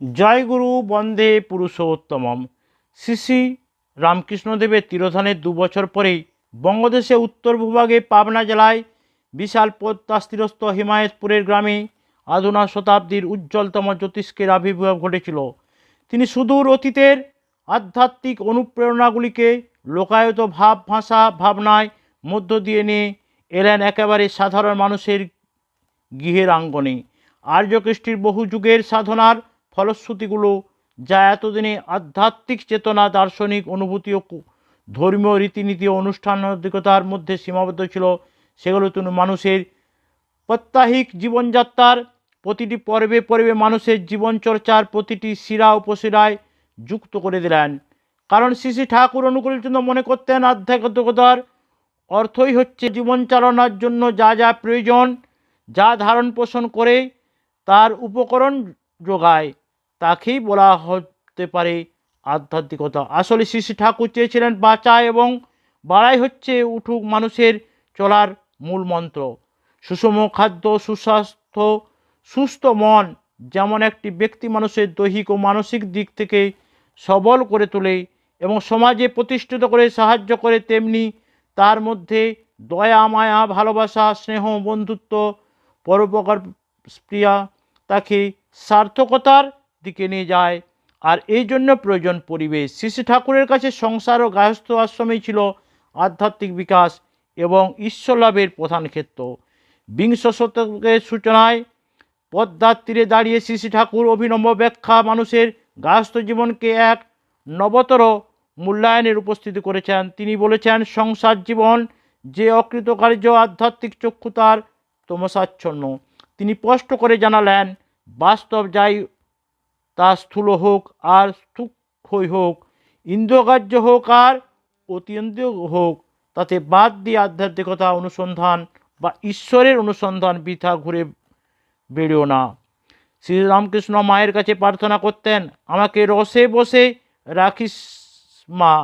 জয়গুরু বন্দে পুরুষোত্তমম। শ্রী রামকৃষ্ণদেবের তিরোধানের দু বছর পরেই বঙ্গদেশে উত্তর ভূভাগে পাবনা জেলায় বিশাল পদ্মাস্তিরস্থ হিমায়তপুরের গ্রামে আধুনা শতাব্দীর উজ্জ্বলতম জ্যোতিষ্কের আবির্ভাব ঘটেছিল। তিনি সুদূর অতীতের আধ্যাত্মিক অনুপ্রেরণাগুলিকে লোকায়ত ভাব, ভাষা, ভাবনায় মধ্য দিয়ে নিয়ে এলেন একেবারে সাধারণ মানুষের গৃহের আঙ্গনে। আর্যকৃষ্টির বহু যুগের সাধনার ফলশ্রুতিগুলো যা এতদিনে আধ্যাত্মিক চেতনা, দার্শনিক অনুভূতি ও ধর্মীয় রীতিনীতি অনুষ্ঠানিকতার মধ্যে সীমাবদ্ধ ছিল, সেগুলো তিনি মানুষের প্রত্যাহিক জীবনযাত্রার প্রতিটি পর্বে পর্বে মানুষের জীবনচর্চার প্রতিটি শিরা উপশিরায় যুক্ত করে দিলেন। কারণ শ্রী শ্রী ঠাকুর অনুকূলচন্দ্র মনে করতেন, আধ্যাত্মিকতার অর্থই হচ্ছে জীবন চালনার জন্য যা যা প্রয়োজন, যা ধারণ পোষণ করে তার উপকরণ যোগায়। তাকেই বলা হতে পারে আধ্যাত্মিকতা। আসলে শ্রী ঠাকুর চেয়েছিলেন বাঁচা এবং বাড়াই হচ্ছে উঠুক মানুষের চলার মূল মন্ত্র। সুষম খাদ্য, সুস্বাস্থ্য, সুস্থ মন যেমন একটি ব্যক্তি মানুষের দৈহিক ও মানসিক দিক থেকে সবল করে তোলে এবং সমাজে প্রতিষ্ঠিত করে সাহায্য করে, তেমনি তার মধ্যে দয়া, মায়া, ভালোবাসা, স্নেহ, বন্ধুত্ব, পরোপকার প্রিয়া তাকে সার্থকতার দিকে নিয়ে যায়। আর এই জন্য প্রয়োজন পরিবেশ। শ্রী ঠাকুরের কাছে সংসার ও গায়স্থ আশ্রমেই ছিল আধ্যাত্মিক বিকাশ এবং ঈশ্বর লাভের প্রধান ক্ষেত্র। বিংশ শতকের সূচনায় পদ্মার তীরে দাঁড়িয়ে শ্রী ঠাকুর অভিনব ব্যাখ্যা মানুষের গায়স্থ জীবনকে এক নবতর মূল্যায়নের উপস্থিতি করেছেন। তিনি বলেছেন, সংসার জীবন যে অকৃতকার্য আধ্যাত্মিক চক্ষু তার তমসাচ্ছন্ন। তিনি স্পষ্ট করে জানালেন, বাস্তব যাই তা স্থূল হোক আর সূক্ষ্মই হোক ইন্দ্রকার্য হোক আর অতীন্দ্রিয় হোক, তাতে বাদ দিয়ে আধ্যাত্মিকতা অনুসন্ধান বা ঈশ্বরের অনুসন্ধান বৃথা ঘুরে বেরোও না। শ্রীরামকৃষ্ণ মায়ের কাছে প্রার্থনা করতেন, আমাকে রসে বসে রাখিস মা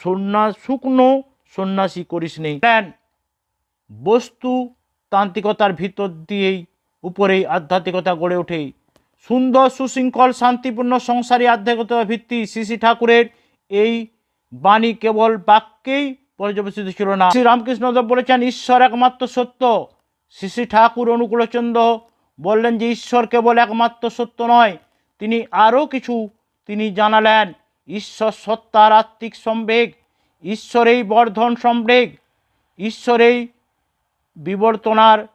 সন্ন্যাস শুকনো সন্ন্যাসী করিস নেই বস্তু তান্ত্রিকতার ভিতর দিয়েই উপরেই আধ্যাত্মিকতা গড়ে ওঠে। সুন্দর সুশৃঙ্খল, শান্তিপূর্ণ সংসারী আধ্যাত্মিকতার ভিত্তি শ্রী শ্রী ঠাকুরের এই বাণী কেবল বাক্যেই পর্যবেসিত ছিল না। শ্রী রামকৃষ্ণদেব বলেছেন, ঈশ্বর একমাত্র সত্য। শ্রী শ্রী ঠাকুর অনুকূলচন্দ্র বললেন যে, ঈশ্বর কেবল একমাত্র সত্য নয়, তিনি আরও কিছু তিনি জানালেন। ঈশ্বর সত্তার আত্মিক সম্বেগ, ঈশ্বরেই বর্ধন সম্বেগ, ঈশ্বরেই বিবর্তনার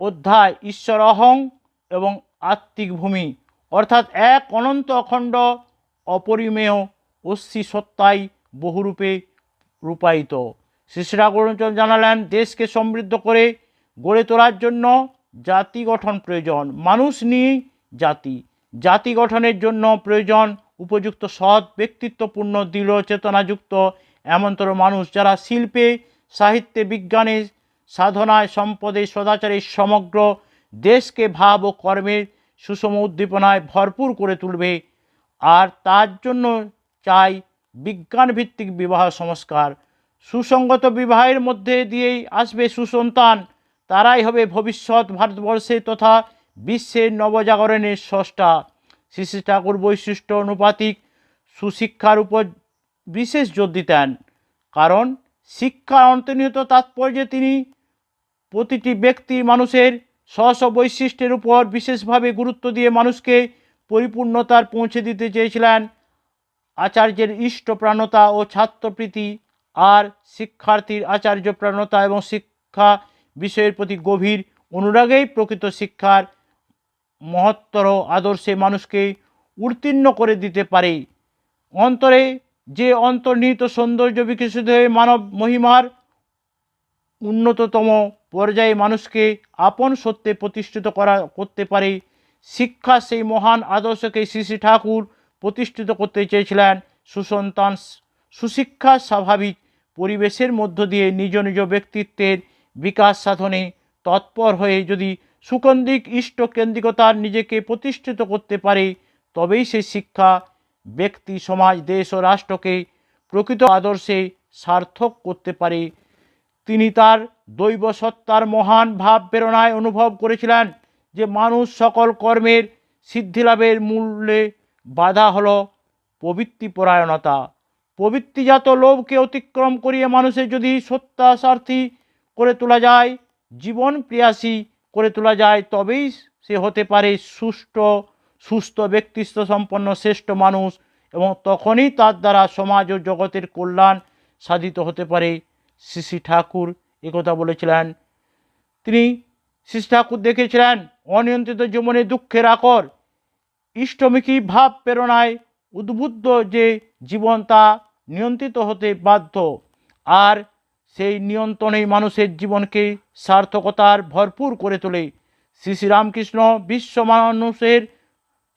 অধ্যায়, ঈশ্বর অহং এবং আত্মিক ভূমি, অর্থাৎ এক অনন্ত অখণ্ড অপরিমেয় অস্থি সত্তাই বহুরূপে রূপায়িত। শ্রী শ্রী ঠাকুর জানালেন, দেশকে সমৃদ্ধ করে গড়ে তোলার জন্য জাতি গঠন প্রয়োজন, মানুষ নিয়েই জাতি। জাতি গঠনের জন্য প্রয়োজন উপযুক্ত সৎ, ব্যক্তিত্বপূর্ণ, দৃঢ়, চেতনাযুক্ত, এমনতর মানুষ যারা শিল্পে, সাহিত্যে, বিজ্ঞানে, সাধনায়, সম্পদে, সদাচারে সমগ্র দেশকে ভাব ও কর্মের সুষম উদ্দীপনায় ভরপুর করে তুলবে। আর তার জন্য চাই বিজ্ঞানভিত্তিক বিবাহ সংস্কার। সুসংগত বিবাহের মধ্যে দিয়েই আসবে সুসন্তান। তারাই হবে ভবিষ্যৎ ভারতবর্ষে তথা বিশ্বের নবজাগরণের স্রষ্টা। শ্রী ঠাকুর বৈশিষ্ট্য অনুপাতিক সুশিক্ষার উপর বিশেষ জোর দিতেন। কারণ শিক্ষার অন্তর্নিহিত তাৎপর্যে তিনি প্রতিটি ব্যক্তি মানুষের স্ব বৈশিষ্ট্যের উপর বিশেষভাবে গুরুত্ব দিয়ে মানুষকে পরিপূর্ণতার পৌঁছে দিতে চেয়েছিলেন আচার্যের ইষ্টপ্রাণতা ও ছাত্রপ্রীতি আর শিক্ষার্থীর আচার্য প্রাণতা এবং শিক্ষা বিষয়ের প্রতি গভীর অনুরাগেই প্রকৃত শিক্ষার মহত্তর আদর্শে মানুষকে উত্তীর্ণ করে দিতে পারে। অন্তরে যে অন্তর্নিহিত সৌন্দর্য বিকশিত হয়ে মানব মহিমার উন্নততম পর্যায়ে মানুষকে আপন সত্যে প্রতিষ্ঠিত করা করতে পারে। শিক্ষা সেই মহান আদর্শকে শ্রী শ্রী ঠাকুর প্রতিষ্ঠিত করতে চেয়েছিলেন সুসন্তান সুশিক্ষা স্বাভাবিক পরিবেশের মধ্য দিয়ে নিজ নিজ ব্যক্তিত্বের বিকাশ সাধনে তৎপর হয়ে যদি সুকন্দিক ইষ্টকেন্দ্রিকতার নিজেকে প্রতিষ্ঠিত করতে পারে, তবেই সেই শিক্ষা ব্যক্তি, সমাজ, দেশ ও রাষ্ট্রকে প্রকৃত আদর্শে সার্থক করতে পারে। তিনি তার দৈব সত্তার মহান ভাব প্রেরণায় অনুভব করেছিলেন যে মানুষ সকল কর্মের সিদ্ধিলাভের মূল্যে বাধা হলো প্রবৃত্তিপরায়ণতা। প্রবৃত্তিজাত লোভকে অতিক্রম করিয়ে মানুষের যদি সত্যাসার্থী করে তোলা যায়, জীবন প্রিয়াসী করে তোলা যায়, তবেই সে হতে পারে সুষ্ঠ, সুস্থ ব্যক্তিত্ব সম্পন্ন, শ্রেষ্ঠ মানুষ এবং তখনই তার দ্বারা সমাজ ও জগতের কল্যাণ সাধিত হতে পারে। শ্রী শ্রী ঠাকুর একথা বলেছিলেন। তিনি শ্রী ঠাকুর দেখেছিলেন অনিয়ন্ত্রিত জীবনে দুঃখের আকর, ইষ্টমুখী ভাব প্রেরণায় উদ্বুদ্ধ যে জীবন তা নিয়ন্ত্রিত হতে বাধ্য। আর সেই নিয়ন্ত্রণেই মানুষের জীবনকে সার্থকতার ভরপুর করে তোলে। শ্রী শ্রী রামকৃষ্ণ বিশ্ব মানুষের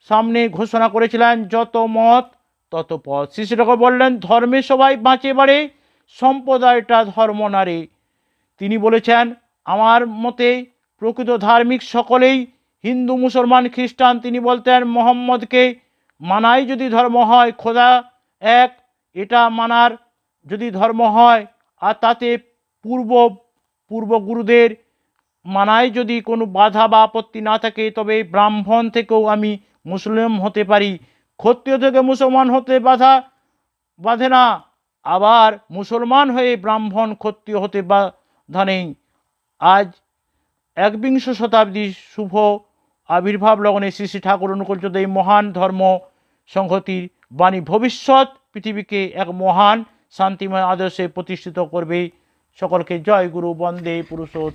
সামনে ঘোষণা করেছিলেন, যত মত, তত পথ। শ্রী বললেন, ধর্মে সবাই বাঁচে বাড়ে সম্প্রদায়টা ধর্ম নারে তিনি বলেছেন, আমার মতে প্রকৃত ধার্মিক সকলেই হিন্দু, মুসলমান, খ্রিস্টান, তিনি বলতেন, মোহাম্মদকে মানাই যদি ধর্ম হয়, খোদা এক, এটা মানার যদি ধর্ম হয়, আর তাতে পূর্ব পূর্বগুরুদের মানায় যদি কোনো বাধা বা আপত্তি না থাকে, তবে ব্রাহ্মণ থেকেও আমি মুসলিম হতে পারি। ক্ষত্রিয় থেকে মুসলমান হতে বাধা বাঁধে না। আবার মুসলমান হয়ে ব্রাহ্মণ ক্ষত্রিয় হতে বাধা নেই। আজ একবিংশ শতাব্দীর শুভ আবির্ভাব লগ্নে শ্রী শ্রী ঠাকুর অনুকূলচন্দ এই মহান ধর্ম সংহতির বাণী ভবিষ্যৎ পৃথিবীকে এক মহান শান্তিময় আদর্শে প্রতিষ্ঠিত করবে। সকলকে জয় গুরু বন্দে পুরুষোত্তম।